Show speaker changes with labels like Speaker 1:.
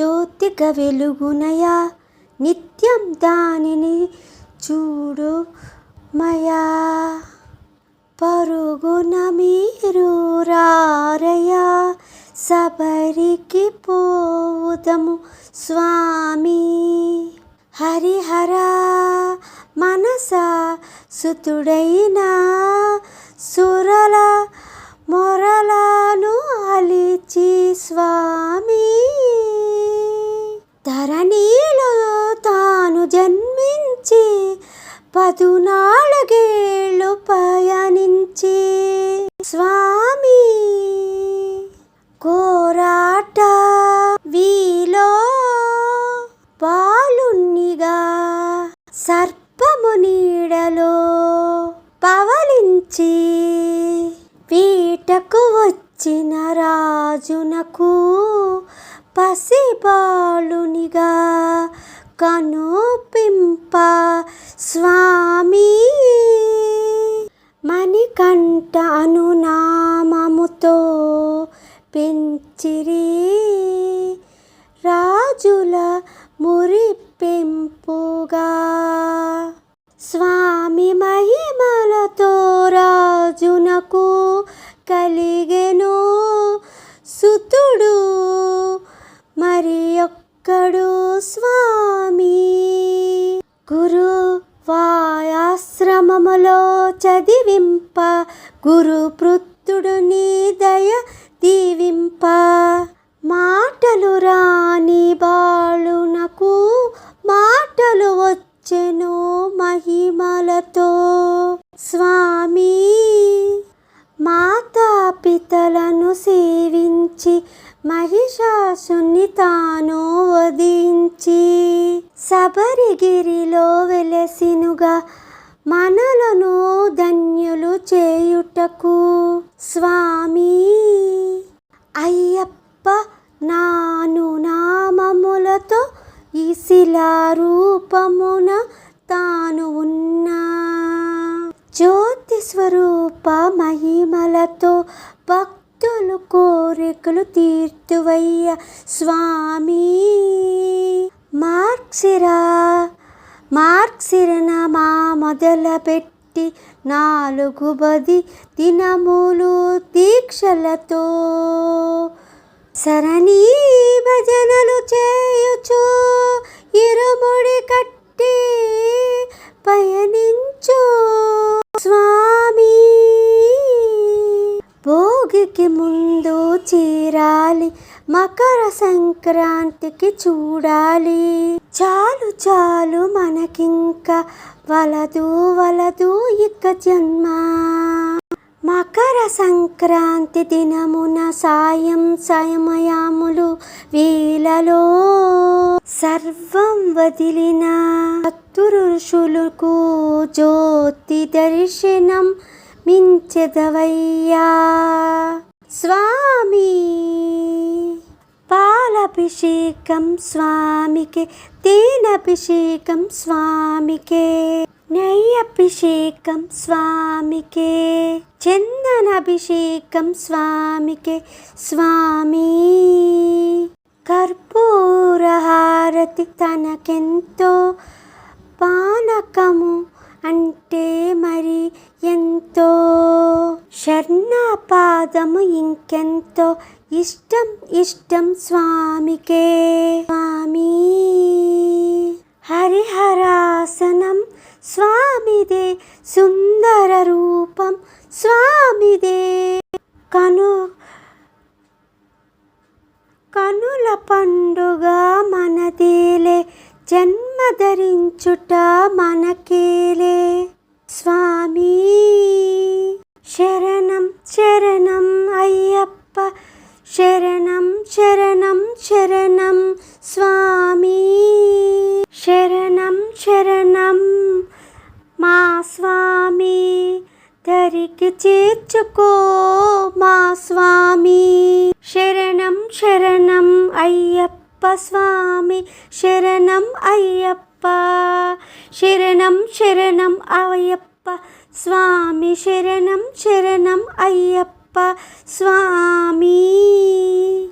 Speaker 1: జ్యోతిక వెలుగునయా నిత్యం దానిని చూడు మయా. పరుగున మీరు రారయా సబరికి పోదము స్వామి. హరిహర మనస సుతుడైన సురల మొరలను అలిచి స్వామి సర్పము నీడలో పవలించి పీటకు వచ్చిన రాజునకు పసిబాలునిగా కనుపింప స్వామి. మణికంఠ అనునామముతో పెంచిరి నాకు కలిగెను. సుతుడు మరి ఒక్కడు స్వామి. గురు వాయాశ్రమములో చదివింప గురు పృత్తుడు నీ దయ దీవింప. మాటలు రాని బాలునకు మాటలు వచ్చెను మహిమలతో. స్వామి మాతాపితలను సేవించి మహిషాసుని తాను వధించి శబరిగిరిలో వెలసినుగా మనలను ధన్యులు చేయుటకు స్వామి. అయ్యప్ప నాను నామములతో ఈ శిలా రూపమున తాను ఉన్నా. జ్యోతి స్వరూప మహిమలతో కోరికలు తీర్తువయ్య స్వామి. మార్క్సిరా మార్క్సిరన మా మొదలుపెట్టి నాలుగు బది దినములు దీక్షలతో సరణీ భజనలు చేయుచు ఇరుముడి కట్టి పయనించు స్వామి. భోగికి ము చీరాలి మకర సంక్రాంతికి చూడాలి. చాలు చాలు మనకింక వలదు వలదు ఇక జన్మ. మకర సంక్రాంతి దినమున సాయం సమయాములు వీలలో. సర్వం వదిలిన ఋషులకు జ్యోతి దర్శనం మించెదవయ్యా. స్వామి పాలభిషేకం స్వామికే తేనభిషేకం స్వామికే నెయ్యభిషేకం స్వామికే చందనభిషేకం స్వామికే స్వామి. కర్పూరహారతి తనకెంతో శర్ణాపాదము ఇంకెంతో ఇష్టం ఇష్టం స్వామికే. స్వామి హరిహరాసనం స్వామిదే సుందర రూపం స్వామిదే. కను కనుల పండుగ మనదేలే జన్మ ధరించుట మనకేలే. స్వామి. శరణం శరణం మా స్వామి. దరికి చేర్చుకో మా స్వామి. శరణం శరణం అయ్యప్ప స్వామి. శరణం అయ్యప్ప. శరణం శరణం అయ్యప్ప స్వామి. శరణం శరణం అయ్యప్ప స్వామి.